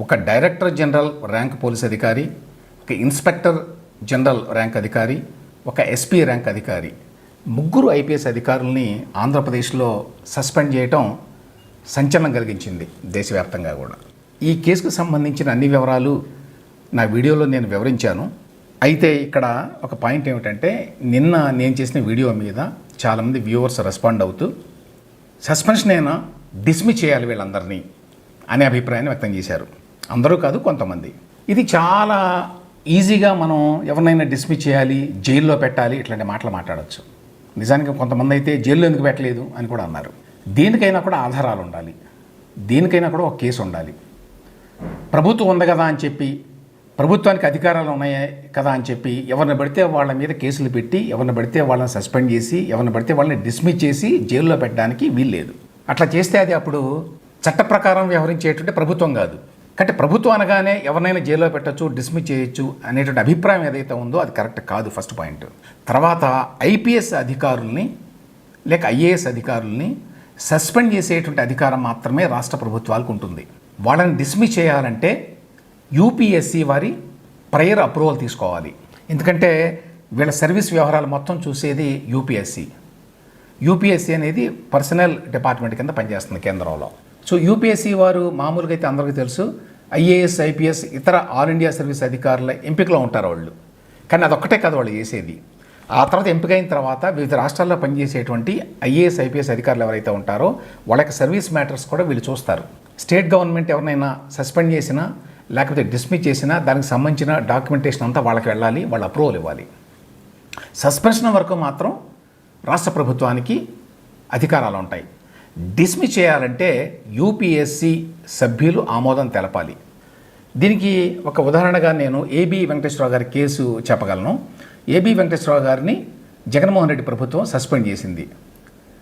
ఒక director general rank police అధికారి ఒక ఇన్స్పెక్టర్ జనరల్ ర్యాంక్ అధికారి ఒక ఎస్పీ ర్యాంక్ అధికారి. ముగ్గురు ఐపీఎస్ అధికారుల్ని ఆంధ్రప్రదేశ్లో సస్పెండ్ చేయటం సంచలనం కలిగించింది దేశవ్యాప్తంగా కూడా. ఈ కేసుకు సంబంధించిన అన్ని వివరాలు నా వీడియోలో నేను వివరించాను. అయితే ఇక్కడ ఒక పాయింట్ ఏమిటంటే నిన్న నేను చేసిన వీడియో మీద చాలామంది వ్యూవర్స్ రెస్పాండ్ అవుతూ సస్పెన్షన్ అయినా డిస్మిస్ చేయాలి వీళ్ళందరినీ అనే అభిప్రాయాన్ని వ్యక్తం చేశారు. అందరూ కాదు కొంతమంది. ఇది చాలా ఈజీగా మనం ఎవరినైనా డిస్మిస్ చేయాలి జైల్లో పెట్టాలి ఇట్లాంటి మాటలు మాట్లాడవచ్చు నిజానికి కొంతమంది అయితే జైల్లో ఎందుకు పెట్టలేదు అని కూడా అన్నారు. దేనికైనా కూడా ఆధారాలు ఉండాలి. దేనికైనా కూడా ఒక కేసు ఉండాలి. ప్రభుత్వం ఉంది కదా అని చెప్పి ప్రభుత్వానికి అధికారాలు ఉన్నాయి కదా అని చెప్పి ఎవరిని పడితే వాళ్ళ మీద కేసులు పెట్టి ఎవరిని పడితే వాళ్ళని సస్పెండ్ చేసి ఎవరిని పడితే వాళ్ళని డిస్మిస్ చేసి జైల్లో పెట్టడానికి వీల్లేదు. అట్లా చేస్తే అది అప్పుడు చట్ట ప్రకారం వ్యవహరించేటువంటి ప్రభుత్వం కాదు. కాబట్టి ప్రభుత్వం అనగానే ఎవరినైనా జైల్లో పెట్టచ్చు డిస్మిస్ చేయొచ్చు అనేటువంటి అభిప్రాయం ఏదైతే ఉందో అది కరెక్ట్ కాదు ఫస్ట్ పాయింట్ తర్వాత ఐపీఎస్ అధికారుల్ని లేక ఐఏఎస్ అధికారుల్ని సస్పెండ్ చేసేటువంటి అధికారం మాత్రమే రాష్ట్ర ప్రభుత్వాలకు ఉంటుంది. వాళ్ళని డిస్మిస్ చేయాలంటే యూపీఎస్సీ వారి ప్రయర్ అప్రూవల్ తీసుకోవాలి. ఎందుకంటే వీళ్ళ సర్వీస్ వ్యవహారాలు మొత్తం చూసేది యూపీఎస్సి. యూపీఎస్సీ అనేది పర్సనల్ డిపార్ట్మెంట్ కింద పనిచేస్తుంది కేంద్రంలో. సో యూపీఎస్సీ వారు మామూలుగా అయితే అందరికీ తెలుసు. ఐఏఎస్ ఐపీఎస్ ఇతర ఆల్ ఇండియా సర్వీస్ అధికారుల ఎంపికలో ఉంటారు వాళ్ళు. కానీ అదొక్కటే కాదు వాళ్ళు చేసేది. ఆ తర్వాత ఎంపికైన తర్వాత వివిధ రాష్ట్రాల్లో పనిచేసేటువంటి ఐఏఎస్ ఐపీఎస్ అధికారులు ఎవరైతే ఉంటారో వాళ్ళకి సర్వీస్ మ్యాటర్స్ కూడా వీళ్ళు చూస్తారు. స్టేట్ గవర్నమెంట్ ఎవరినైనా సస్పెండ్ చేసినా లేకపోతే డిస్మిస్ చేసినా దానికి సంబంధించిన డాక్యుమెంటేషన్ అంతా వాళ్ళకి వెళ్ళాలి వాళ్ళ అప్రూవల్ ఇవ్వాలి. సస్పెన్షన్ వరకు మాత్రం రాష్ట్ర ప్రభుత్వానికి అధికారాలు ఉంటాయి. డిస్మిస్ చేయాలంటే యూపీఎస్సి సభ్యులు ఆమోదం తెలపాలి. దీనికి ఒక ఉదాహరణగా నేను ఏబి వెంకటేశ్వరరావు గారి కేసు చెప్పగలను. ఏబి వెంకటేశ్వరరావు గారిని జగన్మోహన్ రెడ్డి ప్రభుత్వం సస్పెండ్ చేసింది.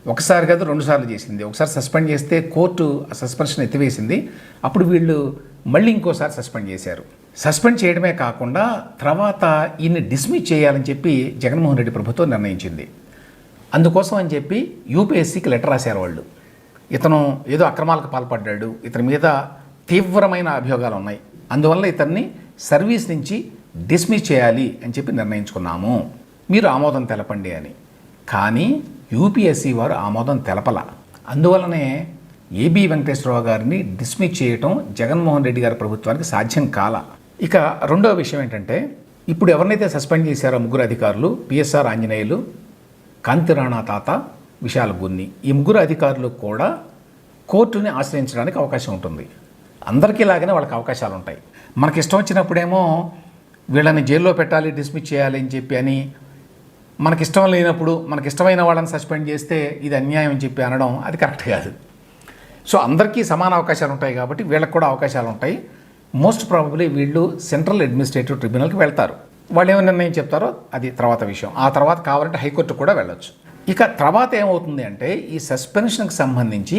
ఒకసారి కాదు రెండుసార్లు చేసింది. ఒకసారి సస్పెండ్ చేస్తే కోర్టు సస్పెన్షన్ ఎత్తివేసింది. అప్పుడు వీళ్ళు మళ్ళీ ఇంకోసారి సస్పెండ్ చేశారు. సస్పెండ్ చేయడమే కాకుండా తర్వాత ఈయన్ని డిస్మిస్ చేయాలని చెప్పి జగన్మోహన్ రెడ్డి ప్రభుత్వం నిర్ణయించింది. అందుకోసం అని చెప్పి యూపీఎస్సీకి లెటర్ రాశారు వాళ్ళు. ఇతను ఏదో అక్రమాలకు పాల్పడ్డాడు. ఇతని మీద తీవ్రమైన అభియోగాలు ఉన్నాయి. అందువల్ల ఇతన్ని సర్వీస్ నుంచి డిస్మిస్ చేయాలి అని చెప్పి నిర్ణయించుకున్నాము. మీరు ఆమోదం తెలపండి అని. కానీ యూపీఎస్సీ వారు ఆమోదం తెలపల. అందువలనే ఏబి వెంకటేశ్వరరావు గారిని డిస్మిస్ చేయటం జగన్మోహన్ రెడ్డి గారి ప్రభుత్వానికి సాధ్యం కాల. ఇక రెండవ విషయం ఏంటంటే ఇప్పుడు ఎవరినైతే సస్పెండ్ చేశారో ముగ్గురు అధికారులు పిఎస్ఆర్ ఆంజనేయులు కాంతిరాణా తాత విశాల్ గున్ని ఈ ముగ్గురు అధికారులు కూడా కోర్టుని ఆశ్రయించడానికి అవకాశం ఉంటుంది. అందరికీ లాగానే వాళ్ళకి అవకాశాలు ఉంటాయి. మనకి ఇష్టం వచ్చినప్పుడేమో వీళ్ళని జైల్లో పెట్టాలి డిస్మిస్ చేయాలి అని చెప్పి అని మనకి ఇష్టం లేనప్పుడు మనకి ఇష్టమైన వాళ్ళని సస్పెండ్ చేస్తే ఇది అన్యాయం అని చెప్పి అనడం అది కరెక్ట్ కాదు. సో అందరికీ సమాన అవకాశాలు ఉంటాయి కాబట్టి వీళ్ళకి కూడా అవకాశాలు ఉంటాయి. మోస్ట్ ప్రాబబ్లీ వీళ్ళు సెంట్రల్ అడ్మినిస్ట్రేటివ్ ట్రిబ్యునల్కి వెళ్తారు. వాళ్ళు ఏమైనా నిర్ణయం చెప్తారో అది తర్వాత విషయం. ఆ తర్వాత కావాలంటే హైకోర్టు కూడా వెళ్ళొచ్చు. ఇక తర్వాత ఏమవుతుంది అంటే ఈ సస్పెన్షన్కి సంబంధించి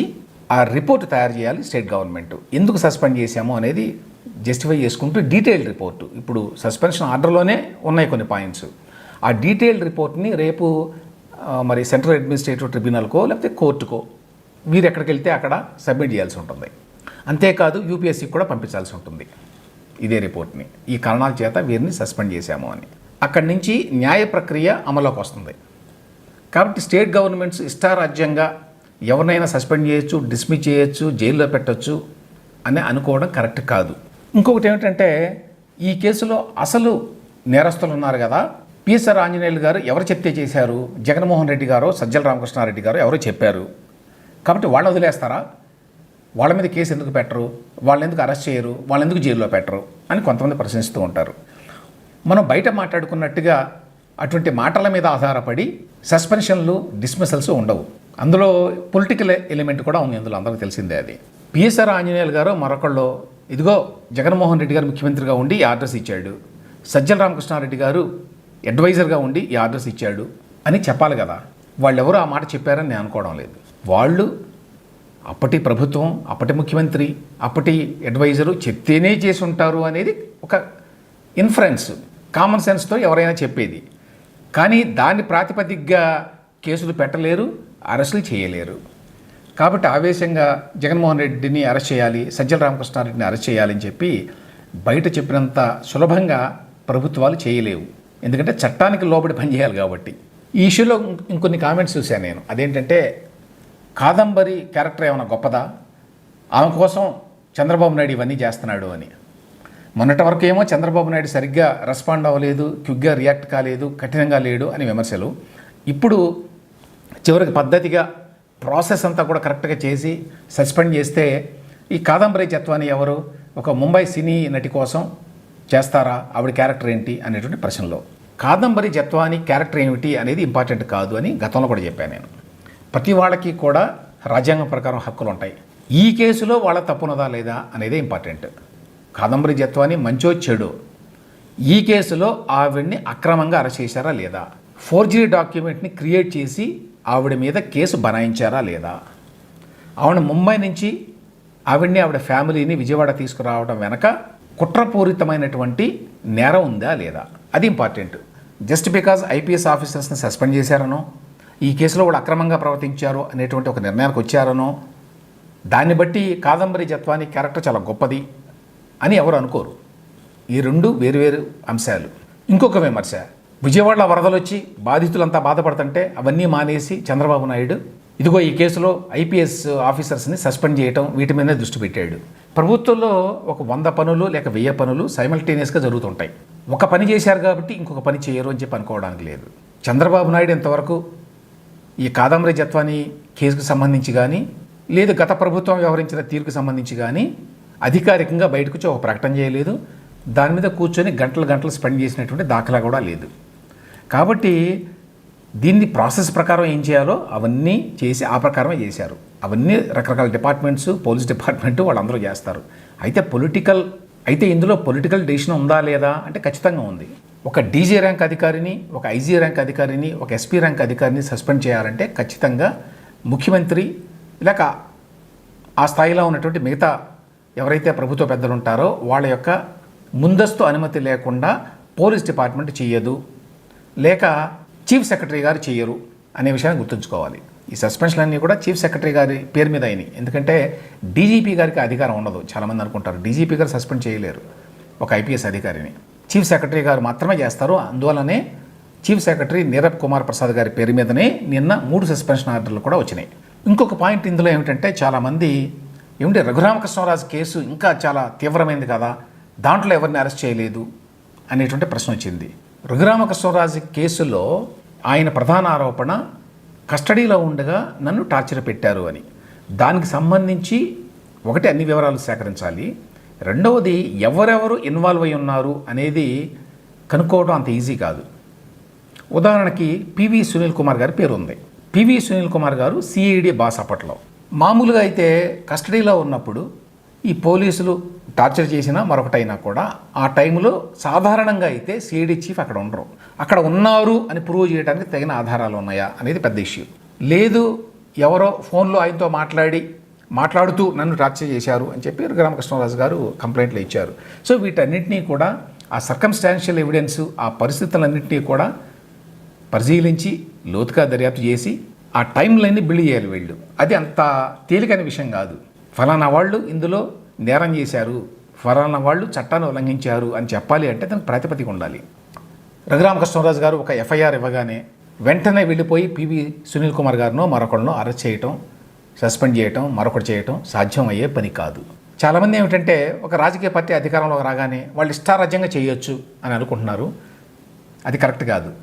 ఆ రిపోర్ట్ తయారు చేయాలి స్టేట్ గవర్నమెంట్. ఎందుకు సస్పెండ్ చేశాము అనేది జస్టిఫై చేసుకుంటూ డీటెయిల్డ్ రిపోర్టు. ఇప్పుడు సస్పెన్షన్ ఆర్డర్లోనే ఉన్నాయి కొన్ని పాయింట్స్. ఆ డీటెయిల్డ్ రిపోర్ట్ని రేపు మరి సెంట్రల్ అడ్మినిస్ట్రేటివ్ ట్రిబ్యునల్కో లేకపోతే కోర్టుకో మీరు ఎక్కడికి వెళ్తే అక్కడ సబ్మిట్ చేయాల్సి ఉంటుంది. అంతేకాదు యూపీఎస్సీకి కూడా పంపించాల్సి ఉంటుంది ఇదే రిపోర్ట్ని. ఈ కారణాల చేత వీరిని సస్పెండ్ చేశాము అని. అక్కడి నుంచి న్యాయ ప్రక్రియ అమల్లోకి వస్తుంది. కాబట్టి స్టేట్ గవర్నమెంట్స్ ఇష్టారాజ్యంగా ఎవరినైనా సస్పెండ్ చేయొచ్చు డిస్మిస్ చేయొచ్చు జైల్లో పెట్టొచ్చు అని అనుకోవడం కరెక్ట్ కాదు. ఇంకొకటి ఏమిటంటే ఈ కేసులో అసలు నేరస్తులు ఉన్నారు కదా. పిఎస్ఆర్ ఆంజనేయులు గారు ఎవరు చెప్తే చేశారు? జగన్మోహన్ రెడ్డి గారు సజ్జల రామకృష్ణారెడ్డి గారు ఎవరో చెప్పారు. కాబట్టి వాళ్ళు వదిలేస్తారా? వాళ్ళ మీద కేసు ఎందుకు పెట్టరు? వాళ్ళు ఎందుకు అరెస్ట్ చేయరు? వాళ్ళు ఎందుకు జైల్లో పెట్టరు? అని కొంతమంది ప్రశ్నిస్తూ ఉంటారు. మనం బయట మాట్లాడుకున్నట్టుగా అటువంటి మాటల మీద ఆధారపడి సస్పెన్షన్లు డిస్మిసల్స్ ఉండవు. అందులో పొలిటికల్ ఎలిమెంట్ కూడా ఉంది అందులో అందరికీ తెలిసిందే అది. పిఎస్ఆర్ ఆంజనేయులు గారు మరొకళ్ళు ఇదిగో జగన్మోహన్ రెడ్డి గారు ముఖ్యమంత్రిగా ఉండి ఈ ఆర్డర్స్ ఇచ్చాడు. సజ్జల రామకృష్ణారెడ్డి గారు అడ్వైజర్గా ఉండి ఈ ఆర్డర్స్ ఇచ్చాడు అని చెప్పాలి కదా. వాళ్ళు ఎవరు ఆ మాట చెప్పారని నేను అనుకోవడం లేదు. వాళ్ళు అప్పటి ప్రభుత్వం అప్పటి ముఖ్యమంత్రి అప్పటి అడ్వైజరు చెప్తేనే చేసి ఉంటారు అనేది ఒక ఇన్ఫరెన్స్ కామన్ సెన్స్తో ఎవరైనా చెప్పేది. కానీ దాన్ని ప్రాతిపదికగా కేసులు పెట్టలేరు అరెస్టులు చేయలేరు. కాబట్టి ఆవేశంగా జగన్మోహన్ రెడ్డిని అరెస్ట్ చేయాలి సజ్జల రామకృష్ణారెడ్డిని అరెస్ట్ చేయాలని చెప్పి బయట చెప్పినంత సులభంగా ప్రభుత్వాలు చేయలేవు. ఎందుకంటే చట్టానికి లోబడి పనిచేయాలి కాబట్టి. ఈ ఇష్యూలో ఇంకొన్ని కామెంట్స్ చూశాను నేను. అదేంటంటే కాదంబరి క్యారెక్టర్ ఏమైనా గొప్పదా? ఆమె కోసం చంద్రబాబు నాయుడు ఇవన్నీ చేస్తున్నాడు అని. మొన్నటి వరకు ఏమో చంద్రబాబు నాయుడు సరిగ్గా రెస్పాండ్ అవ్వలేదు క్విక్గా రియాక్ట్ కాలేదు కఠినంగా లేడు అని విమర్శలు. ఇప్పుడు చివరికి పద్ధతిగా ప్రాసెస్ అంతా కూడా కరెక్ట్గా చేసి సస్పెండ్ చేస్తే ఈ కాదంబరి జత్వాని ఎవరు ఒక ముంబై సినీ నటి కోసం చేస్తారా ఆవిడ క్యారెక్టర్ ఏంటి అనేటువంటి ప్రశ్నలో. కాదంబరి జత్వాని క్యారెక్టర్ ఏమిటి అనేది ఇంపార్టెంట్ కాదు అని గతంలో కూడా చెప్పాను నేను. ప్రతి వాళ్ళకి కూడా రాజ్యాంగం ప్రకారం హక్కులు ఉంటాయి. ఈ కేసులో వాళ్ళ తప్పున్నదా లేదా అనేదే ఇంపార్టెంట్ కాదంబరి జత్వాని మంచో చెడు. ఈ కేసులో ఆవిడ్ని అక్రమంగా అరెస్ట్ చేశారా లేదా? ఫోర్జరీ డాక్యుమెంట్ని క్రియేట్ చేసి ఆవిడ మీద కేసు బనాయించారా లేదా? ఆవిడ ముంబై నుంచి ఆవిడ్ని ఆవిడ ఫ్యామిలీని విజయవాడ తీసుకురావడం వెనక కుట్రపూరితమైనటువంటి నేరం ఉందా లేదా? అది ఇంపార్టెంట్. జస్ట్ బికాజ్ ఐపీఎస్ ఆఫీసర్స్ని సస్పెండ్ చేశారనో ఈ కేసులో వాళ్ళు అక్రమంగా ప్రవర్తించారు అనేటువంటి ఒక నిర్ణయానికి వచ్చారనో దాన్ని బట్టి కాదంబరి జత్వాని క్యారెక్టర్ చాలా గొప్పది. అని ఎవరు అనుకోరు. ఈ రెండు వేరువేరు అంశాలు. ఇంకొక విమర్శ. విజయవాడలో వరదలు వచ్చి బాధితులంతా బాధపడుతుంటే అవన్నీ మానేసి చంద్రబాబు నాయుడు ఇదిగో ఈ కేసులో ఐపీఎస్ ఆఫీసర్స్ని సస్పెండ్ చేయటం వీటి మీదనే దృష్టి పెట్టాడు. ప్రభుత్వంలో ఒక వంద పనులు లేక వెయ్యి పనులు సైమల్టేనియస్గా జరుగుతుంటాయి. ఒక పని చేశారు కాబట్టి ఇంకొక పని చేయరు అని చెప్పి అనుకోవడానికి లేదు. చంద్రబాబు నాయుడు ఇంతవరకు ఈ కాదంబరి జత్వాని కేసుకు సంబంధించి కానీ లేదు గత ప్రభుత్వం వ్యవహరించిన తీరుకు సంబంధించి కానీ అధికారికంగా బయటకు వచ్చి ఒక ప్రకటన చేయలేదు. దాని మీద కూర్చొని గంటలు గంటలు స్పెండ్ చేసినటువంటి దాఖలా కూడా లేదు. కాబట్టి దీన్ని ప్రాసెస్ ప్రకారం ఏం చేయాలో అవన్నీ చేసి ఆ ప్రకారమే చేశారు. అవన్నీ రకరకాల డిపార్ట్మెంట్స్ పోలీస్ డిపార్ట్మెంట్ వాళ్ళందరూ చేస్తారు. అయితే పొలిటికల్ అయితే ఇందులో పొలిటికల్ డెసిషన్ ఉందా లేదా అంటే ఖచ్చితంగా ఉంది. ఒక డీజీ ర్యాంక్ అధికారిని ఒక ఐజీ ర్యాంక్ అధికారిని ఒక ఎస్పీ ర్యాంక్ అధికారిని సస్పెండ్ చేయాలంటే ఖచ్చితంగా ముఖ్యమంత్రి లేక ఆ స్థాయిలో ఉన్నటువంటి మిగతా ఎవరైతే ప్రభుత్వ పెద్దలు ఉంటారో వాళ్ళ యొక్క ముందస్తు అనుమతి లేకుండా పోలీస్ డిపార్ట్మెంట్ చేయదు లేక చీఫ్ సెక్రటరీ గారు చేయరు అనే విషయాన్ని గుర్తుంచుకోవాలి. ఈ సస్పెన్షన్ అన్నీ కూడా చీఫ్ సెక్రటరీ గారి పేరు మీద అయినాయి. ఎందుకంటే డీజీపీ గారికి అధికారం ఉండదు. చాలామంది అనుకుంటారు డీజీపీ గారు సస్పెండ్ చేయలేరు ఒక ఐపీఎస్ అధికారిని. చీఫ్ సెక్రటరీ గారు మాత్రమే చేస్తారు. అందువల్లనే చీఫ్ సెక్రటరీ నీరబ్ కుమార్ ప్రసాద్ గారి పేరు మీదనే నిన్న మూడు సస్పెన్షన్ ఆర్డర్లు కూడా వచ్చినాయి. ఇంకొక పాయింట్ ఇందులో ఏమిటంటే చాలామంది ఏమిటి రఘురామకృష్ణరాజు కేసు ఇంకా చాలా తీవ్రమైంది కదా దాంట్లో ఎవరిని అరెస్ట్ చేయలేదు అనేటువంటి ప్రశ్న వచ్చింది. రఘురామకృష్ణరాజు కేసులో ఆయన ప్రధాన ఆరోపణ కస్టడీలో ఉండగా నన్ను టార్చర్ పెట్టారు అని. దానికి సంబంధించి ఒకటి అన్ని వివరాలు సేకరించాలి. రెండవది ఎవరెవరు ఇన్వాల్వ్ అయి ఉన్నారు అనేది కనుక్కోవడం అంత ఈజీ కాదు. ఉదాహరణకి పివి సునీల్ కుమార్ గారి పేరు ఉంది పివి సునీల్ కుమార్ గారు సిఐడి బాస్ అప్పట్లో. మామూలుగా అయితే కస్టడీలో ఉన్నప్పుడు ఈ పోలీసులు టార్చర్ చేసినా మరొకటైనా కూడా ఆ టైంలో సాధారణంగా అయితే సిఐడి చీఫ్ అక్కడ ఉండరు. అక్కడ ఉన్నారు అని ప్రూవ్ చేయడానికి తగిన ఆధారాలు ఉన్నాయా అనేది పెద్ద ఇష్యూ. లేదు ఎవరో ఫోన్లో ఆయనతో మాట్లాడి మాట్లాడుతూ నన్ను టార్చర్ చేశారు అని చెప్పి రామకృష్ణరాజు గారు కంప్లైంట్లు ఇచ్చారు. సో వీటన్నిటినీ కూడా ఆ సర్కంస్టాన్షియల్ ఎవిడెన్స్ ఆ పరిస్థితులన్నింటినీ కూడా పరిశీలించి లోతుగా దర్యాప్తు చేసి ఆ టైం లైన్ని బిల్డ్ చేయాలి వీళ్ళు. అది అంత తేలికైన విషయం కాదు. ఫలానా వాళ్ళు ఇందులో నేరం చేశారు ఫలానా వాళ్ళు చట్టాన్ని ఉల్లంఘించారు అని చెప్పాలి అంటే దానికి ప్రాతిపదిక ఉండాలి. రఘురామకృష్ణరాజు గారు ఒక ఎఫ్ఐఆర్ ఇవ్వగానే వెంటనే వెళ్ళిపోయి పివి సునీల్ కుమార్ గారినో మరొకళ్ళనో అరెస్ట్ చేయటం సస్పెండ్ చేయటం మరొకటి చేయటం సాధ్యం అయ్యే పని కాదు. చాలామంది ఏమిటంటే ఒక రాజకీయ పార్టీ అధికారంలోకి రాగానే వాళ్ళు ఇష్టారాజ్యంగా చేయొచ్చు అని అనుకుంటున్నారు. అది కరెక్ట్ కాదు.